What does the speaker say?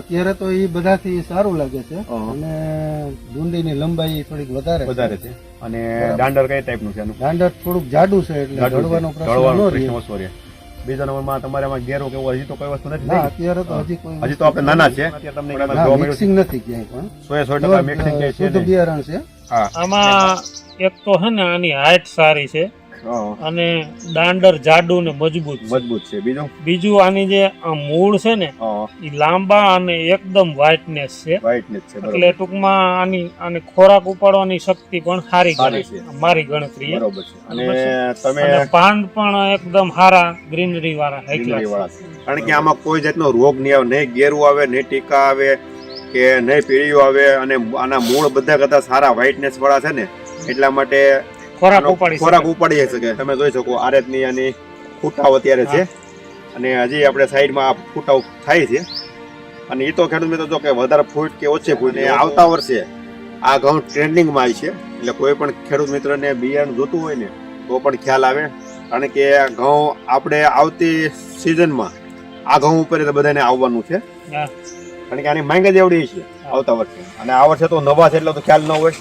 અત્યારે તો એ બધાથી સારું લાગે છે. અને ડુંડીની લંબાઈ થોડીક વધારે વધારે છે. અને દાંડર કઈ ટાઈપનું છે દાંડર થોડુંક જાડું છે એટલે જાડું પ્રશ્ન ન બીજા નંબરમાં તમારે આમાં ઘેરો કેવો હજી તો કોઈ વસ્તુ નથી ના અત્યારે તો હજી કોઈ હજી તો આપણે નાના છે. અત્યારે તમને એમાં જોવા મિક્સિંગ નથી ક્યાંય પણ. સો સો ટકા મિક્સિંગ છે શુદ્ધ બિયારણ છે. આમાં એક તો હે ને આની હાઈટ સારી છે. અને દાંડર જાડું ને મજબૂત મજબૂત છે. બીજું? બીજું આની જે મૂળ છે ને એ લાંબા અને એકદમ વ્હાઇટનેસ છે. વ્હાઇટનેસ છે એટલે ટૂંકમાં આની આની ખોરાક ઉપાડવાની શક્તિ પણ સારી ગણાય મારી ગણતરી બરોબર છે. અને તમે પાન પણ એકદમ સારા ગ્રીનરી વાળા વાળા કારણ કે આમાં કોઈ જાતનો રોગ નહીં આવે નહીં ગેરું આવે નહીં ટીકા આવે કે નહીં પીળીઓ આવે અને આના મૂળ બધા કરતા સારા વ્હાઇટનેસ વાળા છે ને એટલા માટે ખોરાક ઉપાડી ખોરાક. ઉપાડી શકે. તમે જોઈ શકો આ રીતની આની ફૂટાવ અત્યારે છે. અને હજી આપણે સાઈડમાં આ ફૂટાવ થાય છે. અને એ તો ખેડૂત મિત્રો જો કે વધારે ફૂટ કે ઓછી ફૂટ ને આવતા વર્ષે આ ઘઉં ટ્રેન્ડિંગમાં આવી છે. એટલે કોઈ પણ ખેડૂત મિત્રને બિયારણ જોતું હોય ને તો પણ ખ્યાલ આવે. કારણ કે ઘઉં આપણે આવતી સિઝનમાં આ ઘઉં ઉપર બધાને આવવાનું છે. કારણ કે આની માંગ જ એવડી છે આવતા વર્ષે. અને આ વર્ષે તો નવા છે એટલે તો ખ્યાલ ન હોય.